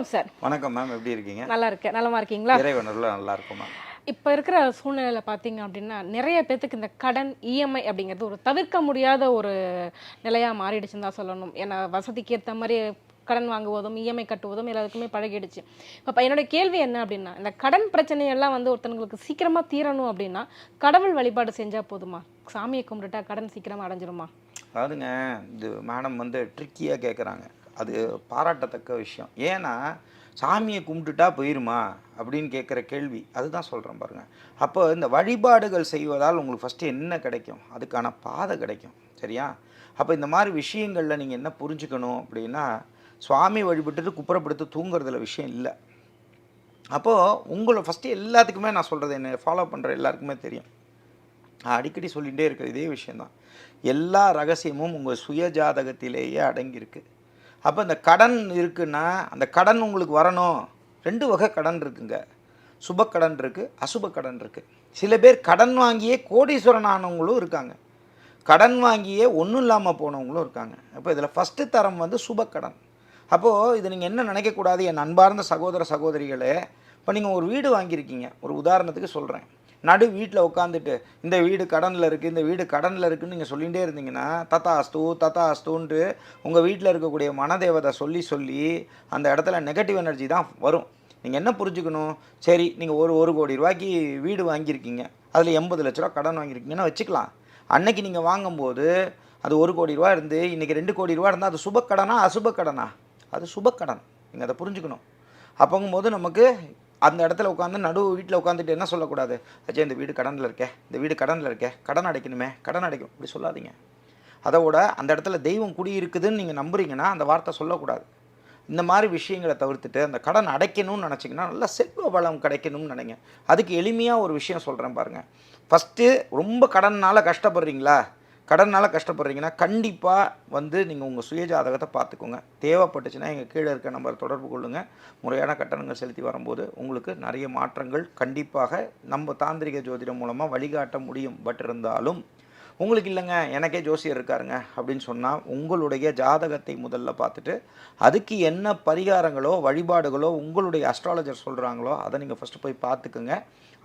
வணக்கம் சார் வணக்கம் மேம் எப்படி இருக்கீங்க? நல்லா இருக்கேன். நலமா இருக்கீங்களா? இறைவனர்ல நல்லா இருக்கும்? மேம் இப்போ இருக்கிற சூழ்நிலையில் பார்த்தீங்க அப்படின்னா நிறைய பேத்துக்கு இந்த கடன் இஎம்ஐ அப்படிங்கிறது ஒரு தவிர்க்க முடியாத ஒரு நிலையாக மாறிடுச்சுன்னு தான் சொல்லணும். ஏன்னா வசதிக்கு ஏற்ற மாதிரி கடன் வாங்குவதும் இஎம்ஐ கட்டுவதும் எல்லாத்துக்குமே பழகிடுச்சு. இப்போ என்னோட கேள்வி என்ன அப்படின்னா இந்த கடன் பிரச்சனையெல்லாம் வந்து ஒருத்தங்களுக்கு சீக்கிரமாக தீரணும் அப்படின்னா கடவுள் வழிபாடு செஞ்சால் போதுமா? சாமியை கும்பிட்டுட்டா கடன் சீக்கிரமாக அடைஞ்சிருமா? அதாவதுங்க இது மேடம் வந்து ட்ரிக்கியாக கேட்குறாங்க அது பாராட்டத்தக்க விஷயம். ஏன்னா சாமியை கும்பிட்டுட்டா போயிருமா? அப்படின்னு கேட்குற கேள்வி அதுதான் சொல்கிறேன் பாருங்கள் அப்போ இந்த வழிபாடுகள் செய்வதால் உங்களுக்கு ஃபஸ்ட்டு என்ன கிடைக்கும்? அதுக்கான பாதை கிடைக்கும் சரியா? அப்போ இந்த மாதிரி விஷயங்களில் நீங்கள் என்ன புரிஞ்சுக்கணும் அப்படின்னா சுவாமி வழிபட்டுட்டு குப்புறப்படுத்து தூங்குறதுல விஷயம் இல்லை. அப்போது உங்களை ஃபஸ்ட்டு எல்லாத்துக்குமே நான் சொல்கிறது என்ன? ஃபாலோ பண்ணுற எல்லாருக்குமே தெரியும். நான் அடிக்கடி சொல்லிகிட்டே இருக்கிற இதே விஷயந்தான் எல்லா ரகசியமும் உங்கள் சுய ஜாதகத்திலேயே அடங்கியிருக்கு. அப்போ இந்த கடன் இருக்குன்னா அந்த கடன் உங்களுக்கு வரணும். ரெண்டு வகை கடன் இருக்குங்க. சுப கடன் இருக்குது அசுப கடன் இருக்குது சில பேர் கடன் வாங்கியே கோடீஸ்வரன் ஆனவங்களும் இருக்காங்க. கடன் வாங்கியே ஒன்றும் இல்லாமல் போனவங்களும் இருக்காங்க. அப்போ இதில் ஃபஸ்ட்டு தரம் வந்து சுப கடன். அப்போது இது நீங்கள் என்ன நினைக்கக்கூடாது என் அன்பார்ந்த சகோதர சகோதரிகளே இப்போ நீங்கள் ஒரு வீடு வாங்கியிருக்கீங்க. ஒரு உதாரணத்துக்கு சொல்கிறேன் நடு வீட்டில் உட்காந்துட்டு இந்த வீடு கடனில் இருக்குது இந்த வீடு கடனில் இருக்குன்னு நீங்கள் சொல்லிகிட்டே இருந்தீங்கன்னா தத்தா அஸ்து தத்தா அஸ்துன்ட்டு உங்கள் வீட்டில் இருக்கக்கூடிய மனதேவதை சொல்லி சொல்லி அந்த இடத்துல நெகட்டிவ் எனர்ஜி தான் வரும். நீங்கள் என்ன புரிஞ்சுக்கணும்? சரி நீங்கள் ஒரு ஒரு கோடி ரூபாய்க்கு வீடு வாங்கியிருக்கீங்க. அதில் எண்பது லட்ச ரூபா கடன் வாங்கியிருக்கீங்கன்னா வச்சுக்கலாம். அன்னைக்கு நீங்கள் வாங்கும்போது அது ஒரு கோடி ரூபா இருந்து இன்றைக்கி ரெண்டு கோடி ரூபா இருந்தால் அது சுபக்கடனா அசுபக்கடனா? கடனா அது சுப கடன் நீங்கள் அதை புரிஞ்சுக்கணும். அப்போங்கும்போது நமக்கு அந்த இடத்துல உட்காந்து நடு வீட்டில் உட்காந்துட்டு என்ன சொல்லக்கூடாது? அச்சா இந்த வீடு கடனில் இருக்கே. இந்த வீடு கடனில் இருக்கே. கடன் அடைக்கணுமே. கடன் அடைக்கும். இப்படி சொல்லாதீங்க. அதோட அந்த இடத்துல தெய்வம் குடியிருக்குதுன்னு நீங்கள் நம்புறீங்கன்னா அந்த வார்த்தை சொல்லக்கூடாது. இந்த மாதிரி விஷயங்களை தவிர்த்துட்டு அந்த கடன் அடைக்கணும்னு நினச்சிங்கன்னா நல்லா செல்வ வளம் கிடைக்கணும்னு நினைங்க. அதுக்கு எளிமையாக ஒரு விஷயம் சொல்கிறேன் பாருங்கள் ஃபஸ்ட்டு ரொம்ப கடனால் கஷ்டப்படுறீங்களா? கடனால் கஷ்டப்படுறீங்கன்னா கண்டிப்பாக வந்து நீங்கள் உங்கள் சுயஜாதகத்தை பார்த்துக்கோங்க. தேவைப்பட்டுச்சுன்னா எங்கள் கீழே இருக்க நம்பர் தொடர்பு கொள்ளுங்கள் முறையான கட்டணங்கள் செலுத்தி வரும்போது உங்களுக்கு நிறைய மாற்றங்கள் கண்டிப்பாக நம்ம தாந்திரிக ஜோதிடம் மூலமாக வழிகாட்ட முடியும். பட் இருந்தாலும் உங்களுக்கு இல்லைங்க எனக்கே ஜோசியர் இருக்காருங்க அப்படின்னு சொன்னால் உங்களுடைய ஜாதகத்தை முதல்ல பார்த்துட்டு அதுக்கு என்ன பரிகாரங்களோ வழிபாடுகளோ உங்களுடைய அஸ்ட்ராலஜர் சொல்கிறாங்களோ அதை நீங்கள் ஃபஸ்ட்டு போய் பார்த்துக்குங்க.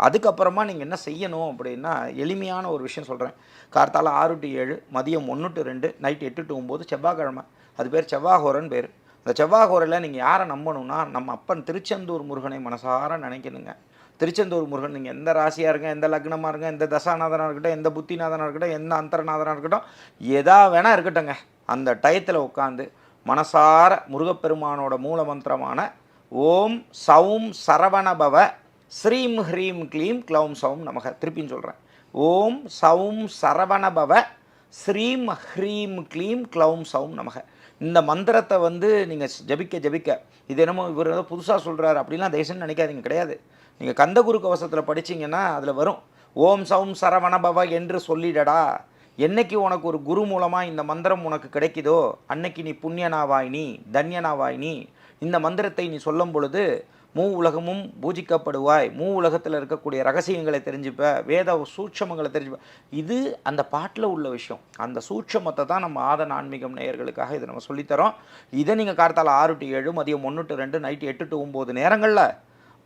அதுக்கப்புறமா நீங்கள் என்ன செய்யணும் அப்படின்னா எளிமையான ஒரு விஷயம் சொல்கிறேன் கார்த்தால ஆறு டு ஏழு மதியம் ஒன்று டு ரெண்டு நைட் எட்டு டு ஒம்பது செவ்வாய்க்கிழமை. அது பேர் செவ்வாகோரன் பேர். அந்த செவ்வாகோரில் நீங்கள் யாரை நம்பணும்னா நம்ம அப்பன் திருச்செந்தூர் முருகனை மனசார நினைக்கணுங்க. திருச்செந்தூர் முருகன் நீங்கள் எந்த ராசியாக இருங்க எந்த லக்னமாக இருங்க எந்த தசாநாதனாக இருக்கட்டும் எந்த புத்திநாதனாக இருக்கட்டும் எந்த அந்தரநாதனாக இருக்கட்டும் எதா வேணால் இருக்கட்டுங்க அந்த டயத்தில் உட்காந்து மனசார முருகப்பெருமானோட மூல மந்திரமான ஓம் சௌம் சரவணபவ ஸ்ரீம் ஹ்ரீம் க்ளீம் க்ளௌம் சௌம் நமக திருப்பின்னு சொல்கிறேன் ஓம் சௌம் சரவணபவ ஸ்ரீம் ஹ்ரீம் க்ளீம் க்ளௌம் சௌம் நமக. இந்த மந்திரத்தை வந்து நீங்கள் ஜபிக்க ஜபிக்க. இது என்னமோ இவர் ஏதோ புதுசாக சொல்கிறாரு அப்படிலாம் தயவுசெய்து நினைக்காதீங்க. கிடையாது. நீங்கள் கந்தகுரு கவசத்தில் படிச்சீங்கன்னா அதில் வரும். ஓம் சவும் சரவணபவ என்று சொல்லிடடா. என்னைக்கு உனக்கு ஒரு குரு மூலமாக இந்த மந்திரம் உனக்கு கிடைக்குதோ அன்னைக்கு நீ புண்ணியனாவாய் நீ தன்யனாவாய் நீ. இந்த மந்திரத்தை நீ சொல்லும் பொழுது மூ உலகமும் பூஜிக்கப்படுவாய். மூ உலகத்தில் இருக்கக்கூடிய ரகசியங்களை தெரிஞ்சுப்ப வேத சூட்சமங்களை தெரிஞ்சுப்ப. இது அந்த பாட்டில் உள்ள விஷயம். அந்த சூட்சமத்தை தான் நம்ம ஆதன் ஆன்மீகம் நேயர்களுக்காக இதை நம்ம சொல்லித்தரோம். இதை நீங்கள் கார்த்தால் ஆறு டு ஏழு மதியம் ஒன்று டு ரெண்டு நைட்டு எட்டு டு ஒம்பது நேரங்களில்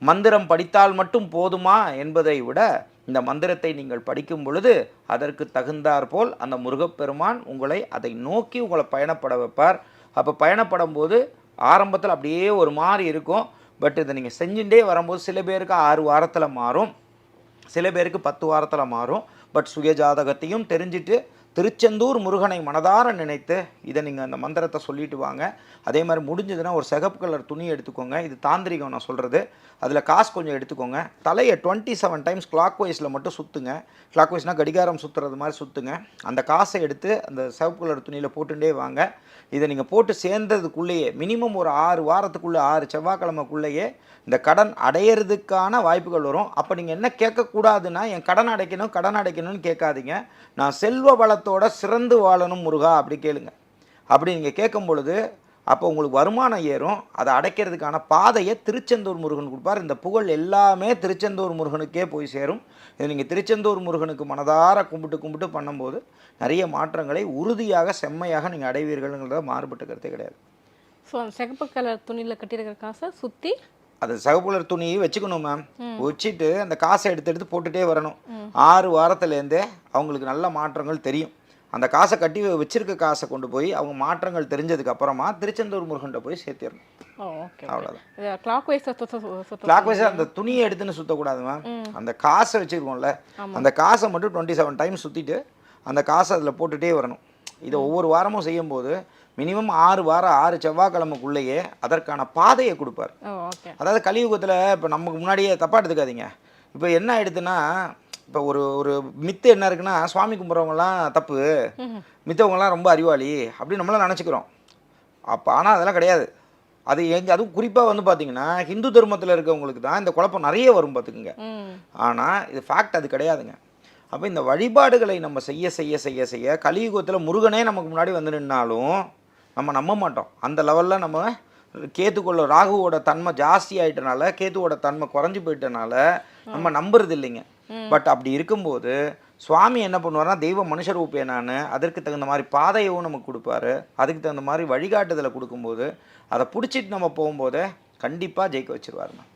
மந்திரம் படித்தால் மட்டும் போதுமா என்பதை விட இந்த மந்திரத்தை நீங்கள் படிக்கும் பொழுது அதற்கு தகுந்தாற்போல் அந்த முருகப்பெருமான் உங்களை அதை நோக்கி உங்களை பயணப்பட வைப்பார். அப்போ பயணப்படும் போது ஆரம்பத்தில் அப்படியே ஒரு மாதிரி இருக்கும். பட் இதை நீங்கள் செஞ்சுட்டே வரும்போது சில பேருக்கு ஆறு வாரத்தில் மாறும். சில பேருக்கு பத்து வாரத்தில் மாறும். பட் சுய ஜாதகத்தையும் தெரிஞ்சுட்டு திருச்செந்தூர் முருகனை மனதார நினைத்து இதை நீங்கள் அந்த மந்திரத்தை சொல்லிட்டு வாங்க. அதே மாதிரி முடிஞ்சதுன்னா ஒரு சிகப்பு கலர் துணி எடுத்துக்கோங்க. இது தாந்திரிகம் நான் சொல்கிறது அதில் காசு கொஞ்சம் எடுத்துக்கோங்க. தலையை டுவெண்ட்டி செவன் டைம்ஸ் கிளாக் வைஸில் மட்டும் சுற்றுங்க கிளாக் வைஸ்னால் கடிகாரம் சுற்றுறது மாதிரி சுற்றுங்க அந்த காசை எடுத்து அந்த சிகப்பு கலர் துணியில் போட்டுட்டே வாங்க. இதை நீங்கள் போட்டு சேர்ந்ததுக்குள்ளேயே மினிமம் ஒரு ஆறு வாரத்துக்குள்ளே ஆறு செவ்வாய்க்கிழமைக்குள்ளேயே இந்த கடன் அடையிறதுக்கான வாய்ப்புகள் வரும். அப்போ நீங்கள் என்ன கேட்கக்கூடாதுன்னா என் கடன் அடைக்கணும் கடன் அடைக்கணும்னு கேட்காதீங்க. நான் செல்வ வளத்தை வளத்தோட சிறந்து வாழணும் முருகா அப்படி கேளுங்க. அப்படி நீங்கள் கேட்கும் பொழுது அப்போ உங்களுக்கு வருமானம் ஏறும். அதை அடைக்கிறதுக்கான பாதையை திருச்செந்தூர் முருகன் கொடுப்பார். இந்த புகழ் எல்லாமே திருச்செந்தூர் முருகனுக்கே போய் சேரும். இது நீங்கள் திருச்செந்தூர் முருகனுக்கு மனதார கும்பிட்டு கும்பிட்டு பண்ணும்போது நிறைய மாற்றங்களை உறுதியாக செம்மையாக நீங்கள் அடைவீர்கள்ங்கிறத மாறுபட்டு கருத்தே கிடையாது. ஸோ அந்த சிகப்பு கலர் துணியில் கட்டியிருக்கிற காசை சுற்றி அது சகப்புலர் துணியை வச்சுக்கணும் மேம் வச்சுட்டு அந்த காசை எடுத்து எடுத்து போட்டுட்டே வரணும். ஆறு வாரத்துலேருந்தே அவங்களுக்கு நல்ல மாற்றங்கள் தெரியும். அந்த காசை கட்டி வச்சிருக்க காசை கொண்டு போய் அவங்க மாற்றங்கள் தெரிஞ்சதுக்கு அப்புறமா திருச்செந்தூர் முருகன்ட்ட போய் சேர்த்திடணும். அவ்வளோதான் கிளாக் வைஸ் அந்த துணியை எடுத்துன்னு சுற்றக்கூடாது மேம் அந்த காசை வச்சுருக்கோம்ல அந்த காசை மட்டும் டுவெண்ட்டி செவன் டைம் சுற்றிட்டு அந்த காசை அதில் போட்டுட்டே வரணும். இதை ஒவ்வொரு வாரமும் செய்யும்போது மினிமம் ஆறு வாரம் ஆறு செவ்வாய்க்கிழமைக்குள்ளேயே அதற்கான பாதையை கொடுப்பார். அதாவது கலியுகத்தில் இப்போ நமக்கு முன்னாடியே தப்பாக எடுத்துக்காதீங்க. இப்போ என்ன ஆயிடுதுன்னா இப்போ ஒரு ஒரு மித்து என்ன இருக்குன்னா சுவாமி கும்பிட்றவங்கலாம் தப்பு. மித்தவங்கலாம் ரொம்ப அறிவாளி அப்படின்னு நம்மளாம் நினச்சிக்கிறோம். அப்போ ஆனால் அதெல்லாம் கிடையாது. அது எங்க அதுவும் குறிப்பாக வந்து பார்த்தீங்கன்னா ஹிந்து தர்மத்தில் இருக்கவங்களுக்கு தான் இந்த குழப்பம் நிறைய வரும் பார்த்துக்குங்க ஆனால் இது ஃபேக்ட் அது கிடையாதுங்க. அப்போ இந்த வழிபாடுகளை நம்ம செய்ய செய்ய செய்ய செய்ய கலியுகத்தில் முருகனே நமக்கு முன்னாடி வந்து நின்னாலும் நம்ம நம்ப மாட்டோம். அந்த லெவலில் நம்ம கேத்துக்குள்ள ராகுவோட தன்மை ஜாஸ்தி ஆயிட்டனால கேத்துவோட தன்மை குறைஞ்சி போயிட்டனால நம்ம நம்புறது இல்லைங்க. பட் அப்படி இருக்கும்போது சுவாமி என்ன பண்ணுவார்னா தெய்வ மனுஷ ரூபே நான் அதற்கு தகுந்த மாதிரி பாதையவும் நமக்கு கொடுப்பாரு. அதுக்கு தகுந்த மாதிரி வழிகாட்டுதலை கொடுக்கும்போது அதை பிடிச்சிட்டு நம்ம போகும்போது கண்டிப்பாக ஜெயிக்க வச்சிருவாருங்க.